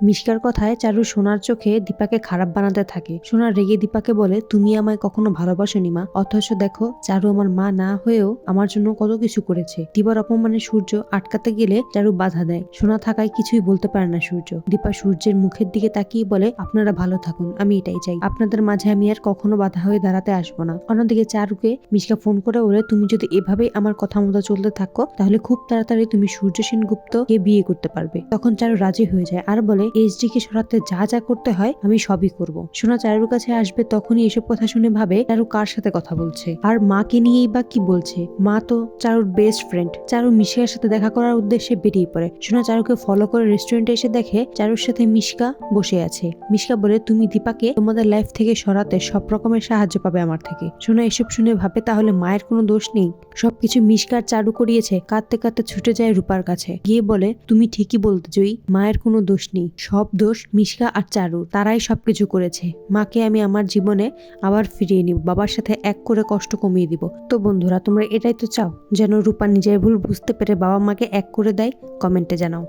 মিশকার কথায় চারু সোনার চোখে দীপাকে খারাপ বানাতে থাকে। সোনা রেগে দীপাকে বলে, তুমি আমায় কখনো ভালোবাসোনি মা। অথচ দেখো, চারু আমার মা না হয়েও আমার জন্য কত কিছু করেছে। দীপার অপমানে সূর্য আটকাতে গেলে চারু বাধা দেয়। সোনা থাকায় কিছুই বলতে পারে না সূর্য। দীপা সূর্যের মুখের দিকে তাকিয়ে বলে, আপনারা ভালো থাকুন, আমি এটাই চাই। আপনাদের মাঝে আমি আর কখনো বাধা হয়ে দাঁড়াতে আসব না। অন্যদিকে চারুকে মিশকা ফোন করে বলে, তুমি যদি এভাবেই আমার কথা মতো চলতে থাকো, তাহলে খুব তাড়াতাড়ি তুমি সূর্য সেনগুপ্তকে বিয়ে করতে পারবে তখন চারু রাজি হয়ে যায় আর বলে এইচডি কে সরাতে যা যা করতে হয় আমি সবই করব। সোনা চারুর কাছে আসবে তখনই এসব কথা শুনে ভাবে চারু কার সাথে কথা বলছে? আর মাকে নিয়েই বা কি বলছে? মা তো চারুর বেস্ট ফ্রেন্ড চারু মিশিকার সাথে দেখা করার উদ্দেশ্যে বেরিয়ে পড়ে। সোনা চারুকে ফলো করে রেস্টুরেন্টে এসে দেখে চারুর সাথে মিশকা বসে আছে। মিশকা বলে, তুমি দীপাকে তোমাদের লাইফ থেকে সরাতে সব রকমের সাহায্য পাবে আমার থেকে। সোনা এসব শুনে ভাবে, তাহলে মায়ের কোনো দোষ নেই। সবকিছু মিশকার চারু করিয়েছে। কাঁদতে কাঁদতে ছুটে যায় রূপার কাছে। গিয়ে বলে, তুমি ঠিকই বলতে জয়ী, মায়ের কোনো দোষ নেই। সব দোষ মিশকা আর চারু, তারাই সব কিছু করেছে। মাকে আমি আমার জীবনে আবার ফিরিয়ে নিব, বাবার সাথে এক করে কষ্ট কমিয়ে দিব। তো বন্ধুরা, তোমরা এটাই তো চাও? যেন রূপা নিজের ভুল বুঝতে পেরে বাবা মাকে এক করে দেয়? কমেন্টে জানাও।